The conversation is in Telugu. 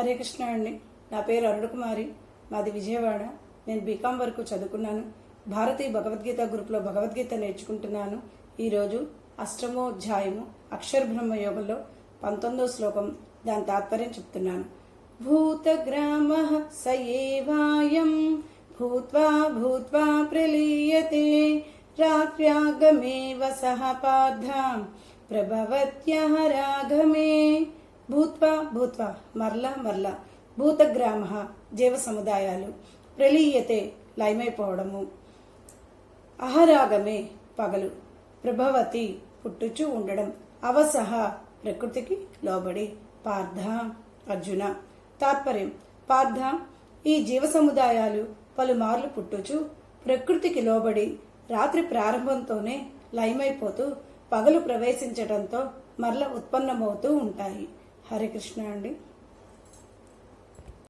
హరే కృష్ణ అండి. నా పేరు అరుణకుమారి మాది విజయవాడ. నేను బీకాం వరకు చదువుకున్నాను. భారతీయ భగవద్గీత గ్రూప్లో భగవద్గీత నేర్చుకుంటున్నాను. ఈరోజు అష్టమోధ్యాయము అక్షర బ్రహ్మ యోగంలో పంతొమ్మిదో శ్లోకం. దాని తాత్పర్యం చెప్తున్నాను. భూతగ్రామ స ఏవాయం భూత్వా భూత్వా ప్రలీయతే రాత్ర్యాగమేవ సహ పార్థాం ప్రభవత్య రాగమే భూత్వా భూత్వా మరలా మరలా భూతగ్రామ జీవ సముదాయాలు ప్రలీయతే లయమైపోవడము. అహరాగమే పగలు ప్రభవతి పుట్టుచు ఉండడం. అవసహ ప్రకృతికి లోబడి. పార్థ అర్జున తాత్పర్యం. పార్థ ఈ జీవ సముదాయాలు పలుమార్లు పుట్టుచు ప్రకృతికి లోబడి రాత్రి ప్రారంభంతోనే లయమైపోతూ పగలు ప్రవేశించడంతో మరల ఉత్పన్నమవుతూ ఉంటాయి. హరే కృష్ణ అండి.